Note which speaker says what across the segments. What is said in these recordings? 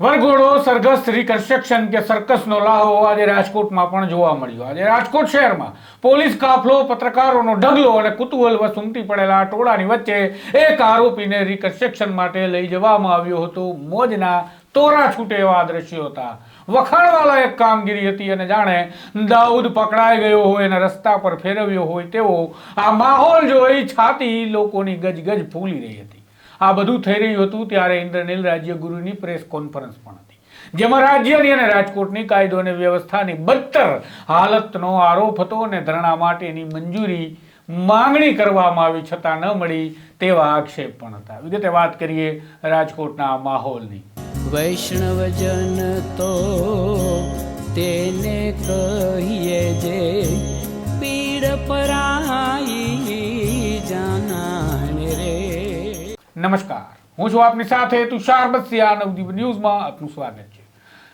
Speaker 1: વરઘોડો સરઘસ રિકન્સ્ટ્રક્શન કે સર્કસનો લાહો આજે રાજકોટમાં પણ જોવા મળ્યો. આજે રાજકોટ શહેરમાં પોલીસ કાફલો, પત્રકારોનો ઢગલો અને કુતૂહલવશ સુમટી પડેલા ટોળાની વચ્ચે એક આરોપીને રિકન્સ્ટ્રક્શન માટે લઈ જવામાં આવ્યો હતો. મોજના તોરા છૂટે એવા દ્રશ્યો હતા. વખાણવાલા એક કામગીરી હતી અને જાણે દાઉદ પકડાઈ ગયો હોય અને રસ્તા પર ફેરવ્યો હોય તેવો આ માહોલ જોઈ છાતી લોકોની ગજગજ ફૂલી રહી હતી. આ બધું થઈ રહ્યું હતું ત્યારે ઇન્દ્રનીલ રાજ્યગુરુની પ્રેસ કોન્ફરન્સ પણ હતી. જેમાં રાજ્યની અને રાજકોટની કાયદો અને વ્યવસ્થાની બદતર હાલતનો આરોપ હતો અને ધરણા માટેની મંજૂરી માંગણી કરવામાં આવી છતાં ન મળી તેવા આક્ષેપ પણ હતા. વિગતે વાત કરીએ રાજકોટના માહોલની.
Speaker 2: વૈષ્ણવજન તો તેને કહીએ જે પીડ પરાઈ
Speaker 1: નમસ્કાર. હું છું આપની સાથે તુષાર બસિયા નવદીપ ન્યૂઝમાં આપનું સ્વાગત છે.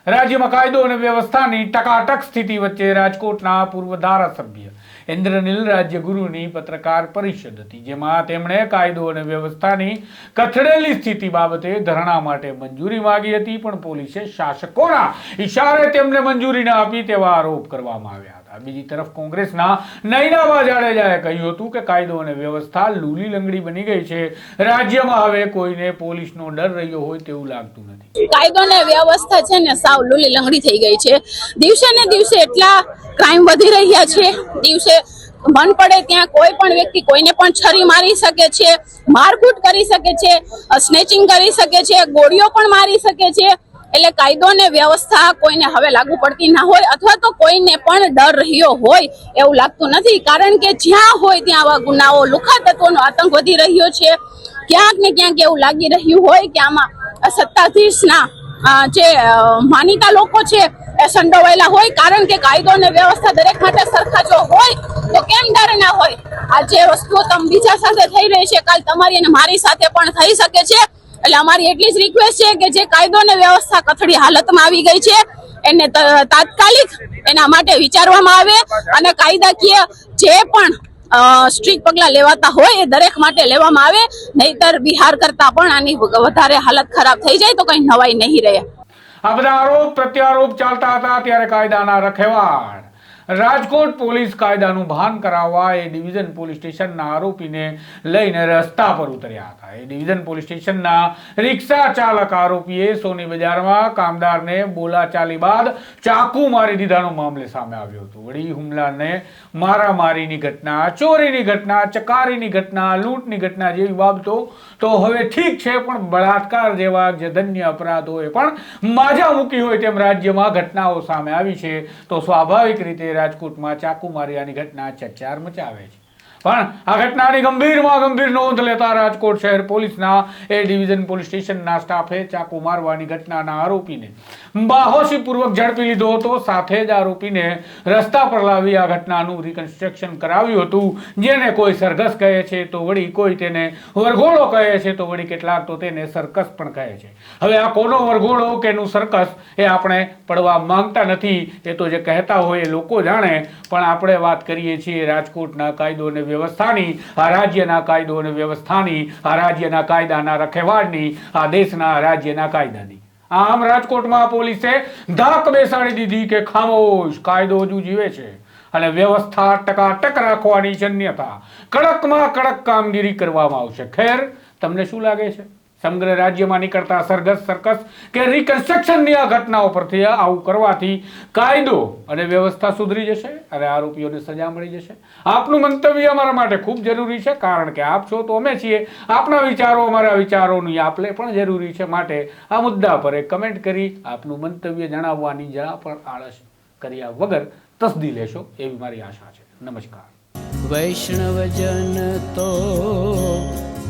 Speaker 1: રાજ્યમાં કાયદો અને વ્યવસ્થાની ટકાટક સ્થિતિ વચ્ચે રાજકોટના પૂર્વ ધારાસભ્ય ઇન્દ્રનીલ રાજ્યગુરુની પત્રકાર પરિષદ હતી, જેમાં તેમણે કાયદો અને વ્યવસ્થાની કથળેલી સ્થિતિ બાબતે ધરણા માટે મંજૂરી માંગી હતી, પણ પોલીસે શાસકોના ઈશારે તેમને મંજૂરી ન આપી તેવા આરોપ કરવામાં આવ્યા બીજી તરફ કોંગ્રેસના નૈનાબા જાડેજાએ કહ્યું હતું કે કાયદો અને વ્યવસ્થા લૂલી લંગડી બની ગઈ છે. રાજ્યમાં હવે કોઈને પોલીસનો ડર રહ્યો હોય તેવું લાગતું નથી.
Speaker 3: કાયદો અને વ્યવસ્થા છે ને સાવ લૂલી લંગડી થઈ ગઈ છે. દિવસે ને દિવસે એટલા ક્રાઇમ વધી રહ્યા છે. દિવસે મન પડે ત્યાં કોઈ પણ વ્યક્તિ કોઈને પણ છરી મારી શકે છે, મારકૂટ કરી શકે છે સ્નેચિંગ કરી શકે છે, ગોળીઓ પણ મારી શકે છે. એટલે કાયદો ને વ્યવસ્થા કોઈને હવે લાગુ પડતી ના હોય અથવા તો કોઈને પણ ડર રહ્યો હોય એવું લાગતું નથી. કારણ કે જ્યાં હોય ત્યાં આવા ગુનાઓ, લુખા તત્વોનો આતંક વધી રહ્યો છે. ક્યાંક ને ક્યાંક એવું લાગી રહ્યું હોય કે આમાં સત્તાધીશના જે માનીતા લોકો છે એ સંડોવાયેલા હોય. કારણ કે કાયદો અને વ્યવસ્થા દરેક માટે સરખા જો હોય, તો કેમ ડર ના હોય? આ જે વસ્તુઓ તમે બીજા સાથે થઈ રહી છે, કાલ તમારી અને મારી સાથે પણ થઈ શકે છે. એટલે અમારી એટલી જ રિક્વેસ્ટ છે કે જે કાયદો અને વ્યવસ્થા કથળી હાલતમાં આવી ગઈ છે, એને તાત્કાલિક એના માટે વિચારવામાં આવે અને કાયદાકીય જે પણ સ્ટ્રીક પગલા લેવાતા હોય એ દરેક માટે લેવામાં આવે, નહીતર બિહાર કરતા પણ આની વધારે હાલત ખરાબ થઈ જાય તો કઈ નવાઈ નહીં રહે.
Speaker 1: આ બધા આરોપ, પ્રત્યારોપ ચાલતા હતા ત્યારે કાયદાના રખેવાળ. રાજકોટ પોલીસ કાયદાનું ભાન કરાવવા એ ડિવિઝન પોલીસ સ્ટેશનના આરોપીને લઈને રસ્તા પર ઉતર્યા હતા. એ ડિવિઝન પોલીસ સ્ટેશનના રિક્ષા ચાલક આરોપીએ સોની બજારમાં કામદારને બોલાચાલી બાદ ચાકુ મારી દીધાનો મામલે સામે આવ્યો હતો. વળી હુમલાને મારામારીની ઘટના, ચોરીની ઘટના, ચકારીની ઘટના, લૂંટની ઘટના જેવી બાબતો તો હવે ઠીક છે, પણ બળાત્કાર જેવા જધન્ય અપરાધોએ પણ માજા મૂકી હોય તેમ રાજ્યમાં ઘટનાઓ સામે આવી છે, તો સ્વાભાવિક રીતે રાજકોટમાં ચાકુ માર્યાની ઘટના ચચાર મચાવે છે. પણ આ ઘટનાની ગંભીરમાં ગંભીર નોંધ લેતા રાજકોટ શહેર પોલીસના એ ડિવિઝન પોલીસ સ્ટેશનના સ્ટાફે ચાકુ મારવાની ઘટનાના આરોપીને બાહોશીપૂર્વક ઝડપી લીધો હતો. સાથે જ આરોપીને રસ્તા પર લાવી આ ઘટનાનું રિકન્સ્ટ્રક્શન કરાવ્યું હતું. જેને કોઈ સરઘસ કહે છે તો વળી કોઈ તેને વરઘોડો કહે છે તો વળી કેટલાક તો તેને સરકસ પણ કહે છે. હવે આ કોનો વરઘોડો કે સરકસ સર્કસ એ આપણે પડવા માંગતા નથી. એ તો જે કહેતા હોય એ લોકો જાણે. પણ આપણે વાત કરીએ છીએ રાજકોટના કાયદો અને વ્યવસ્થાની, આ રાજ્યના કાયદો અને વ્યવસ્થાની, આ રાજ્યના કાયદાના રખેવાળની, આ દેશના રાજ્યના કાયદાની. આમ રાજકોટમાં પોલીસે ધાક બેસાડી દીધી કે ખામોશ, કાયદો હજુ જીવે છે. અને વ્યવસ્થા ટકાટક રાખવાની જન્યતા, કડકમાં કડક કામગીરી કરવામાં આવશે. ખેર, તમને શું લાગે છે? સમગ્ર રાજ્યમાં નીકળતા સરઘસ સરકસ કે રિકન્સ્ટ્રક્શનની આ ઘટનાઓ પરથી આવું કરવાથી કાયદો અને વ્યવસ્થા સુધરી જશે અને આરોપીઓને સજા મળી જશે. આપનું મંતવ્ય અમારા માટે ખૂબ જરૂરી છે, કારણ કે આપ છો તો અમે છીએ. આપના વિચારો, અમારા વિચારોની આપલે પણ જરૂરી છે માટે આ મુદ્દા પર એક કમેન્ટ કરી આપનું મંતવ્ય જણાવવાની જરા પણ આળસ કર્યા વગર તસદી લેશો એવી મારી આશા છે. નમસ્કાર.
Speaker 2: વૈષ્ણવજન તો